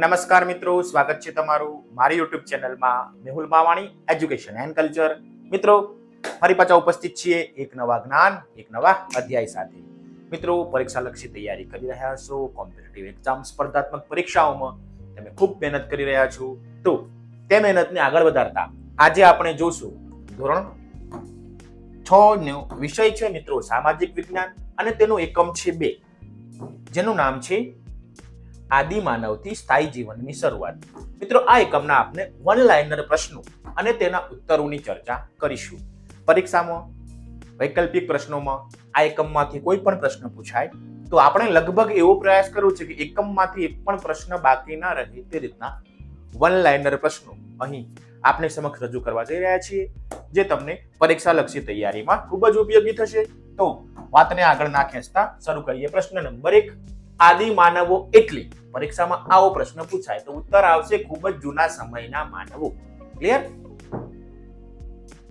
નમસ્કાર મિત્રો, સ્વાગત છે તમારું મારી યુટ્યુબ ચેનલમાં Mehul Mavani education and culture મિત્રો, ફરી પાછા ઉપસ્થિત છીએ એક નવા જ્ઞાન, એક નવા અધ્યાય સાથે. મિત્રો, પરીક્ષાલક્ષી તૈયારી કરી રહ્યા છો કોમ્પિટિટિવ એક્ઝામ સ્પર્ધાત્મક પરીક્ષાઓમાં. તમે ખૂબ મહેનત કરી રહ્યા છો. તો, તે મહેનતને આગળ વધારતા આજે આપણે જોશું ધોરણ છ નો વિષય છે મિત્રો, સામાજિક વિજ્ઞાન અને તેનું એકમ છે બે. જેનું નામ છે આદિ માનવથી સ્થાયી જીવનની શરૂઆત. મિત્રો, આ એકમના આપણે વન લાઇનર પ્રશ્નો અને તેના ઉત્તરોની ચર્ચા કરીશું. પરીક્ષામાં, વૈકલ્પિક પ્રશ્નોમાં, આ એકમમાંથી કોઈ પણ પ્રશ્ન પૂછાય, તો આપણે લગભગ એવો પ્રયાસ કરવો છે કે એકમમાંથી એક પણ પ્રશ્ન બાકી ના રહે તે રીતના વન લાઇનર પ્રશ્નો અહીં આપને સમક્ષ રજૂ કરવા જઈ રહ્યા છીએ, જે તમને પરીક્ષાલક્ષી તૈયારીમાં ખૂબ જ ઉપયોગી થશે. તો વાતને આગળ ના ખેંચતા શરૂ કરીએ પ્રશ્ન નંબર એક. આદિ માનવો એટલે પરીક્ષામાં આવો પ્રશ્ન પૂછાય તો ઉત્તર આવશે ખૂબ જ જૂના સમયના માનવો. ક્લિયર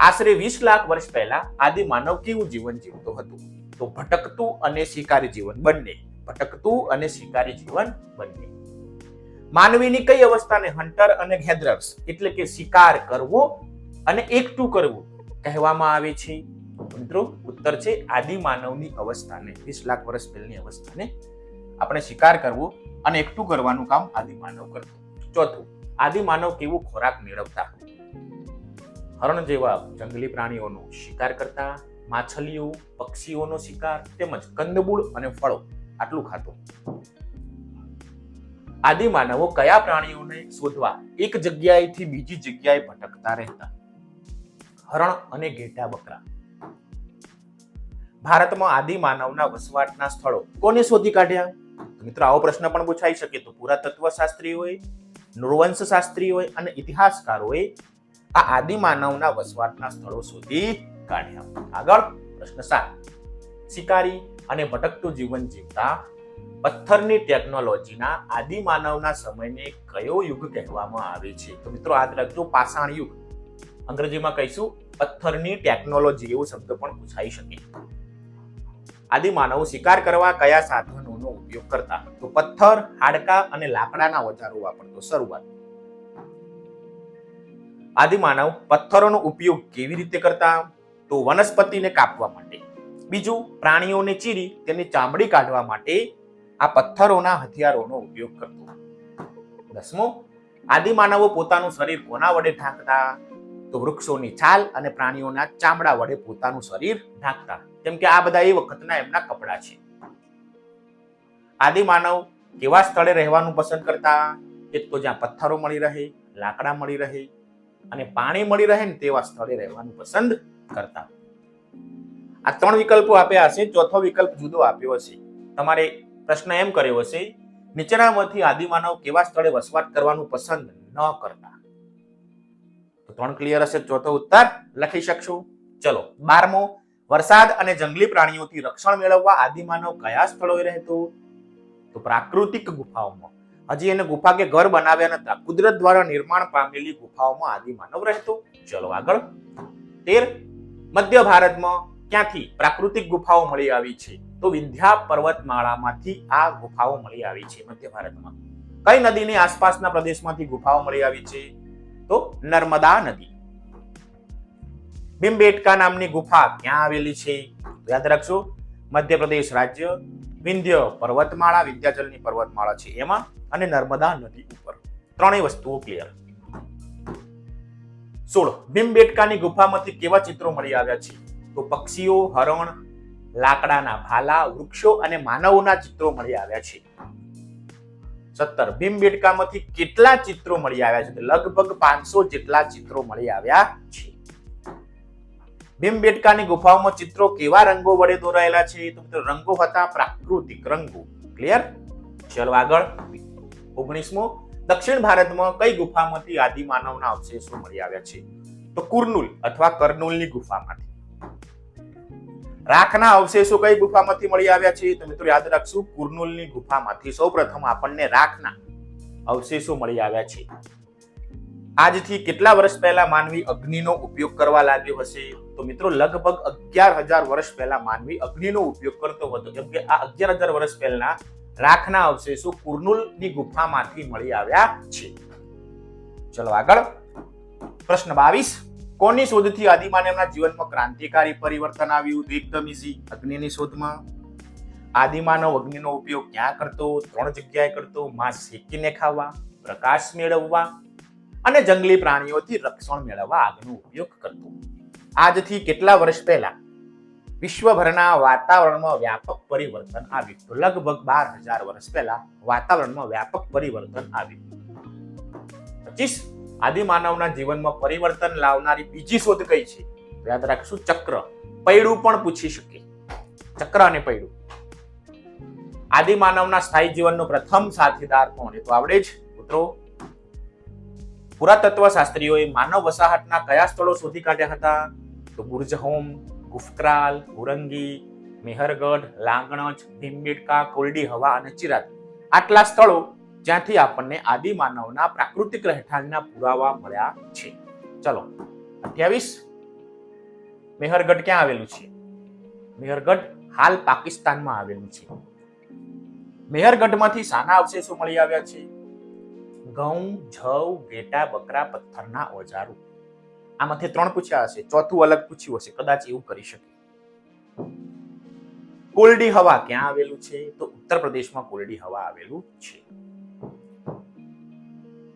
આશરે વીસ લાખ વર્ષ પહેલા આદિ માનવ કેવું જીવન જીવતો હતો? તો ભટકતું અને શિકારી જીવન બંને. ભટકતું અને શિકારી જીવન બંને. માનવીની કઈ અવસ્થાને હન્ટર અને ગેધરર્સ એટલે કે શિકાર કરવો અને એકઠું કરવું કહેવામાં આવે છે? મિત્રો, ઉત્તર છે આદિ માનવની અવસ્થાને, વીસ લાખ વર્ષ પહેલાની અવસ્થાને આપણે શિકાર કરવો અને એકઠું કરવાનું કામ આદિમાનવ કરતો ચોથું, આદિમાનવ કેવું ખોરાક મેળવતા? હરણ જેવા જંગલી પ્રાણીઓનો શિકાર કરતા, માછલીઓ, પક્ષીઓનો શિકાર તેમજ કંદમૂળ અને ફળો આટલું ખાતો. આદિમાનવો કયા પ્રાણીઓને શોધવા એક જગ્યાએથી બીજી જગ્યાએ ભટકતા રહેતા? હરણ અને ઘેટા બકરા. ભારતમાં આદિમાનવના વસવાટના સ્થળો કોને શોધી કાઢ્યા? મિત્રો, આવો પ્રશ્ન પણ પૂછાઈ શકે તો પુરાતત્વ શાસ્ત્રી હોય નૃવંશ હોય અને ઇતિહાસકારોએ આ આદિમાનવના વસવાટના સ્થળો શોધી કાઢ્યા. આગળ પ્રશ્ન સાત. શિકારી અને ભટકતું જીવન જીવતા પથ્થરની ટેકનોલોજીના આદિમાનવના સમયને કયો યુગ કહેવામાં આવે છે? તો મિત્રો યાદ રાખજો પાષાણ યુગ. અંગ્રેજીમાં કહીશું, પથ્થરની ટેકનોલોજી એવો શબ્દ પણ પૂછાઈ શકે. આદિમાનવો શિકાર કરવા કયા સાધનોનો ઉપયોગ કરતા. તો પથ્થર, હાડકા અને લાકડાના ઓજારો વાપરતો શરૂઆત. આદિમાનવ પથ્થરોનો ઉપયોગ કેવી રીતે કરતા? તો વનસ્પતિને કાપવા માટે. બીજું, પ્રાણીઓને ચીરી, તેની ચામડી કાઢવા માટે આ પથ્થરોના હથિયારોનો ઉપયોગ કરતો. દસમો, આદિમાનવો પોતાનું શરીર કોના વડે ઢાંકતા? તો વૃક્ષોની છાલ અને પ્રાણીઓના ચામડા વડે પોતાનું શરીર ઢાંકતા. કેમ કે આ બધા એ વખતના એમના કપડા છે. આદિમાનવ કેવા સ્થળે રહેવાનું પસંદ કરતા? એક તો જ્યાં પથ્થરો મળી રહે, લાકડા મળી રહે અને પાણી મળી રહે ને તેવા સ્થળે રહેવાનું પસંદ કરતા. આ ત્રણ વિકલ્પો આપ્યા હશે. ચોથો વિકલ્પ જુદો આપ્યો હશે. તમારે પ્રશ્ન એમ કર્યો હશે, નીચેનામાંથી આદિમાનવ કેવા સ્થળે વસવાટ કરવાનું પસંદ ન કરતા? તો ત્રણ ક્લિયર હશે. ચોથો ઉત્તર લખી શકશો? ચલો, બારમો, વરસાદ અને જંગલી પ્રાણીઓથી રક્ષણ મેળવવા આદિમાનવ કયા સ્થળોએ રહેતો? તો પ્રાકૃતિક ગુફાઓમાં. હજી એને ગુફા કે ઘર બનાવ્યા નતા. કુદરત દ્વારા નિર્માણ પામેલી ગુફાઓમાં આદિમાનવ રહેતો. ચલો આગળ. તેર. મધ્ય ભારતમાં ક્યાંથી પ્રાકૃતિક ગુફાઓ મળી આવી છે? તો વિંધ્યા પર્વતમાળામાંથી આ ગુફાઓ મળી આવી છે મધ્ય ભારતમાં. કઈ નદીની આસપાસના પ્રદેશમાંથી ગુફાઓ મળી આવી છે? તો નર્મદા નદી. ભીમબેટકા નામની ગુફા ક્યાં આવેલી છે? યાદ રાખશો મધ્યપ્રદેશ રાજ્ય વિંધ્ય પર્વતમાળા, વિંધ્યાચલની પર્વતમાળા છે એમાં અને નર્મદા નદી ઉપર. ત્રણેય વસ્તુઓ ક્લિયર સોળ. ભીમબેટકાની ગુફામાંથી કેવા ચિત્રો મળી આવ્યા છે? તો પક્ષીઓ, હરણ, લાકડાના ભાલા, વૃક્ષો અને માનવોના ચિત્રો મળી આવ્યા છે. સત્તર. ભીમબેટકામાંથી કેટલા ચિત્રો મળી આવ્યા છે? લગભગ પાંચસો જેટલા ચિત્રો મળી આવ્યા છે. ભીમબેટકાની ગુફાઓમાં ચિત્રો કેવા રંગો વડે દોરાયેલા છે તો મિત્રો રંગો હતા પ્રાકૃતિક રંગો. ક્લિયર ચલો આગળ. ઓગણીસમો. દક્ષિણ ભારતમાં કઈ ગુફામાંથી આદિમાનવના અવશેષો મળી આવ્યા છે? તો કુર્નુલ અથવા કર્નુલની ગુફામાંથી. રાખના અવશેષો કઈ ગુફામાંથી મળી આવ્યા છે? તો મિત્રો યાદ રાખશું, કુર્નુલની ગુફામાંથી સૌપ્રથમ આપણને રાખના અવશેષો મળી આવ્યા છે. આજથી કેટલા વર્ષ પહેલા માનવી અગ્નિનો ઉપયોગ કરવા લાગ્યો હશે? તો મિત્રો લગભગ અગિયાર હજાર વર્ષ પહેલા માનવી અગ્નિનો ઉપયોગ કરતો હતો. કેમ કે આ અગિયાર હજાર વર્ષ પહેલા રાખના અવશેષો કુર્નુલની ગુફામાંથી મળી આવ્યા છે. ચલો આગળ. પ્રશ્ન બાવીસ. કોની શોધથી આદિમાનવના જીવનમાં ક્રાંતિકારી પરિવર્તન આવ્યું? એકદમ ઇઝી અગ્નિની શોધમાં. આદિમાનવ અગ્નિનો ઉપયોગ ક્યાં કરતો? ત્રણ જગ્યાએ કરતો? માંસ શેકીને ખાવા, પ્રકાશ મેળવવા અને જંગલી પ્રાણીઓથી રક્ષણ મેળવવા આગનો ઉપયોગ કરતો. આજથી કેટલા વર્ષ પહેલા વિશ્વભરના વાતાવરણમાં વ્યાપક પરિવર્તન આવ્યું લગભગ બાર હજાર વર્ષ પહેલા વાતાવરણમાં વ્યાપક પરિવર્તન આવ્યું પચીસ આદિમાનવના જીવનમાં પરિવર્તન લાવનારી બીજી શોધ કઈ છે? યાદ રાખશું, ચક્ર. પૈડું પણ પૂછી શકે. ચક્ર અને પૈડું. આદિમાનવના સ્થાયી જીવનનો પ્રથમ સાથીદાર કોણ એ તો આવડે જ મિત્રો પુરાતત્વ શાસ્ત્રીઓએ માનવ વસાહતના કયા સ્થળો શોધી કાઢ્યા હતા? તો બુર્જ હોમ ગુફક્રાલ ઉરંગી મેહરગઢ, લાંગણજ ભીમબેટકા કોલડી હવા અને ચિરાત આટલા સ્થળો જ્યાંથી આપણને આદિમાનવના પ્રાકૃતિક રહેઠાણના પુરાવા મળ્યા છે. ચલો, અઠ્યાવીસ. મેહરગઢ ક્યાં આવેલું છે? મેહરગઢ હાલ પાકિસ્તાનમાં આવેલું છે. મેહરગઢમાંથી શાના અવશેષો મળી આવ્યા છે. ઘઉં, જવ, ઘેટા, બકરા, પથ્થરના ઓજારો. આમાંથી ત્રણ પૂછ્યા હશે, ચોથું અલગ પૂછ્યું હશે, કદાચ એવું કરી શકે. કોલડી હવા ક્યાં આવેલું છે? તો ઉત્તર પ્રદેશમાં કોલડી હવા આવેલું છે.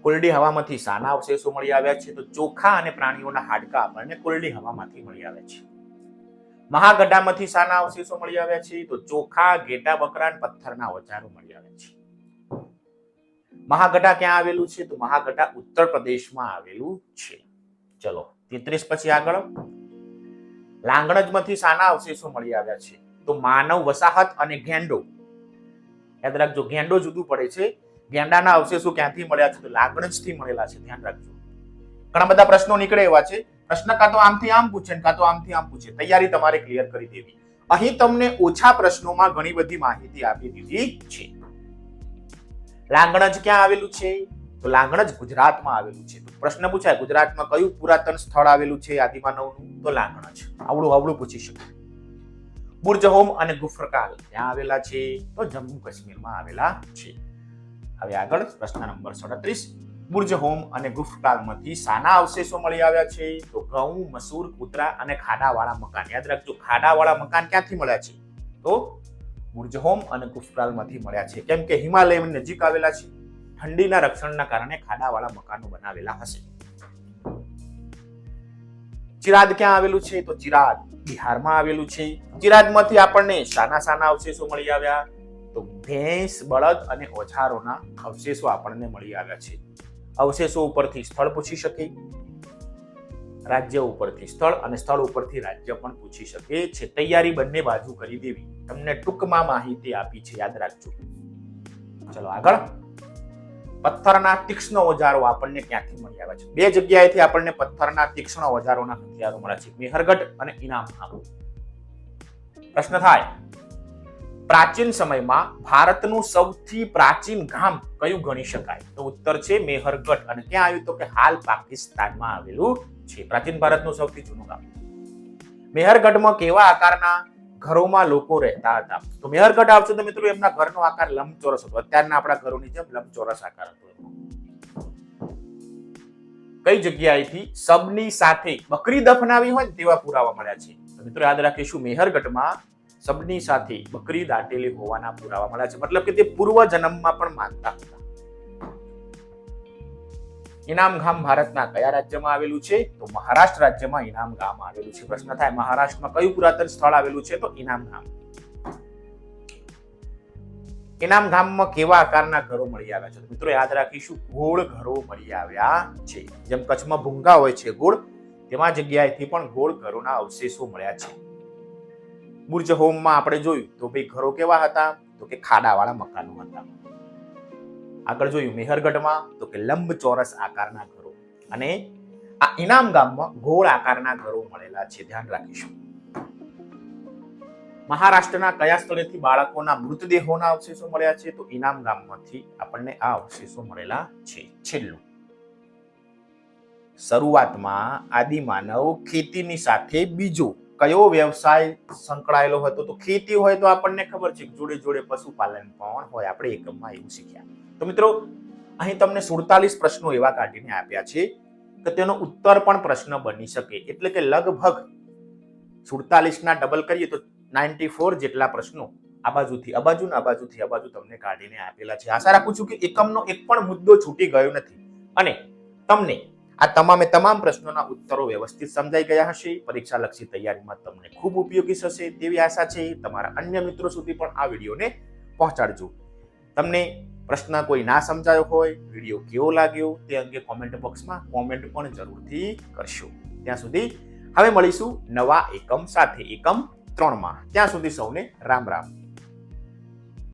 કોલડી હવામાંથી સાના અવશેષો મળી આવ્યા છે, તો ચોખા અને પ્રાણીઓના હાડકા આપણને કોલડી હવામાંથી મળી આવ્યા છે. મહાગઢામાંથી શાના અવશેષો મળી આવ્યા છે, તો ચોખા, ઘેટા, બકરા પથ્થરના ઓજારો મળી આવ્યા છે. મહાગઢા ક્યાં આવેલું છે? તો મહાગઢા ઉત્તર પ્રદેશમાં આવેલું છે. ચલો, તેત્રીસ પછી આગળ લાંગણજમાંથી શાના અવશેષો મળી આવ્યા છે. તો માનવ વસાહત અને ગેંડો યાદ રાખજો ગેંડો જુદું પડે છે. ગેંડાના અવશેષો ક્યાંથી મળ્યા છે તો લાગણજથી મળેલા છે, ધ્યાન રાખજો. ઘણા બધા પ્રશ્નો નીકળે એવા છે. પ્રશ્ન કાં તો આમથી આમ પૂછે કાં તો આમથી આમ પૂછે. તૈયારી તમારે ક્લિયર કરી દેવી. અહીં તમને ઓછા પ્રશ્નોમાં ઘણી બધી માહિતી આપી દીધી છે. લાંગણજ ક્યાં આવેલું છે? તો લાંગણ જ ગુજરાતમાં આવેલું છે. તો પ્રશ્ન પૂછાય, ગુજરાતમાં કયું પુરાતન સ્થળ આવેલું છે આદિમાનવનું? તો લાંગણ જ. આવડું આવડું પૂછી શકાય બુર્જહોમ અને ગુફરકાલ ક્યાં આવેલા છે? તો જમ્મુ કાશ્મીરમાં આવેલા છે. હવે આગળ પ્રશ્ન નંબર સડત્રીસ. બુર્જહોમ અને ગુફકાલમાંથી શાના અવશેષો મળી આવ્યા છે? તો ઘઉં, મસૂર, કૂતરા અને ખાડાવાળા મકાન. યાદ રાખજો, ખાડાવાળા મકાન ક્યાંથી મળ્યા છે? તો બુર્જહોમ અને ગુફકાલમાંથી મળ્યા છે. કેમ કે હિમાલયની નજીક આવેલા છે. ઠંડીના રક્ષણના કારણે ખાડાવાળા મકાનો બનાવેલા હશે. ચિરાદ ક્યાં આવેલું છે? તો ચિરાદ બિહારમાં આવેલું છે. ચિરાદમાંથી આપણને શાના શાના અવશેષો મળી આવ્યા. તો ભેંસ, બળદ અને ઓછારોના અવશેષો આપણને મળી આવ્યા છે. અવશેષો ઉપરથી સ્થળ પૂછી શકે. રાજ્ય ઉપરથી સ્થળ અને સ્થળ ઉપરથી રાજ્ય પણ પૂછી શકે છે. તૈયારી બંને બાજુ કરી દેવી. તમને ટૂંકમાં માહિતી આપી છે. યાદ રાખજો. ચલો આગળ. પથ્થરના તીક્ષ્ણ ઓજારો આપણને ક્યાંથી મળી આવે છે. બે જગ્યાએથી આપણને પથ્થરના તીક્ષ્ણ ઓજારોના હથિયારો મળે છે. મેહરગઢ અને ઇનામ પ્રશ્ન થાય, પ્રાચીન સમયમાં ભારતનું સૌથી પ્રાચીન ગામ કયું ગણી શકાય? તો ઉત્તર છે મેહરગઢ અને ક્યાં આવ્યું તો કે હાલ પાકિસ્તાનમાં આવેલું છે. પ્રાચીન ભારતનું સૌથી જૂનું ગામ. મેહરગઢમાં કેવા આકારના ઘરોમાં લોકો રહેતા હતા. તો મેહરગઢ આવશે તો મિત્રો એમના ઘરનો આકાર લંબચોરસ હતો. અત્યારના આપણા ઘરોની જેમ લંબચોરસ આકાર હતો. કઈ જગ્યાએથી સબની સાથે બકરી દફનાવી હોય ને તેવા પુરાવા મળ્યા છે. મિત્રો યાદ રાખીશું મેહરગઢમાં સબની સાથે બકરી દાટેલી હોવાના પુરાવા મળ્યા છે. મતલબ કે તે પૂર્વ જન્મમાં પણ માનતા હતા. ઇનામ ગામ ભારતના કયા રાજ્યમાં આવેલું છે? તો મહારાષ્ટ્ર રાજ્યમાં ઇનામ ગામ આવેલું છે. પ્રશ્ન થાય, મહારાષ્ટ્રમાં કયું પુરાતન સ્થળ આવેલું છે? તો ઇનામ ગામ. ઇનામ ગામમાં કેવા આકારના ઘરો મળી આવ્યા છે? મિત્રો યાદ રાખીશું, ગોળ ઘરો મળી આવ્યા છે. જેમ કચ્છમાં ભૂંગા હોય છે ગોળ, તેમાં જગ્યાએથી પણ ગોળ ઘરોના અવશેષો મળ્યા છે. બુર્જ હોમમાં આપણે જોયું, તો ભાઈ ઘરો કેવા હતા? તો કે ખાડાવાળા મકાનો હતા. આગળ જોયું મેહરગઢમાં, તો કે લંબચોરસ આકારના ઘરો. અને આ ઇનામ ગામમાં ગોળ આકારના ઘરો મળેલા છે. ધ્યાન રાખીશું. મહારાષ્ટ્રના કયા સ્થળેથી બાળકોના મૃતદેહોના અવશેષો મળ્યા છે? તો ઇનામ ગામમાંથી આપણને આ અવશેષો મળેલા છે. છેલ્લું. શરૂઆતમાં આદિમાનવ ખેતીની સાથે બીજો કયો વ્યવસાય સંકળાયેલો હતો? તો ખેતી હોય તો આપણને ખબર છે જોડે જોડે પશુપાલન પણ હોય. આપણે એકમમાં એવું શીખ્યા. તો મિત્રો, અહીં તમને સુડતાલીસ પ્રશ્નો એવા કાઢીને આપ્યા છે કે તેનો ઉત્તર પણ પ્રશ્ન બની શકે. એટલે કે લગભગ સુડતાલીસ ના ડબલ કરીએ તો નાઇન્ટી ફોર જેટલા પ્રશ્નો આ બાજુથી, આ બાજુ આ બાજુથી, આ બાજુ તમને કાઢીને આપેલા છે. આશા રાખું છું કે એકમનો એક પણ મુદ્દો છૂટી ગયો નથી. અને તમને આ તમામે તમામ પ્રશ્નોના ઉત્તરો વ્યવસ્થિત સમજાઈ ગયા હશે. પરીક્ષા લક્ષી તૈયારીમાં તમને ખૂબ ઉપયોગી થશે તેવી આશા છે. તમારા અન્ય મિત્રો સુધી પણ આ વિડીયોને પહોંચાડજો. તમને પ્રશ્ન કોઈ ના સમજાયો હોય, વીડિયો કેવો લાગ્યો તે અંગે કોમેન્ટ બોક્સમાં કોમેન્ટ પણ જરૂરથી કરશો. ત્યાં સુધી હવે મળીશું નવા એકમ સાથે, એકમ ત્રણમાં. ત્યાં સુધી સૌને રામ રામ.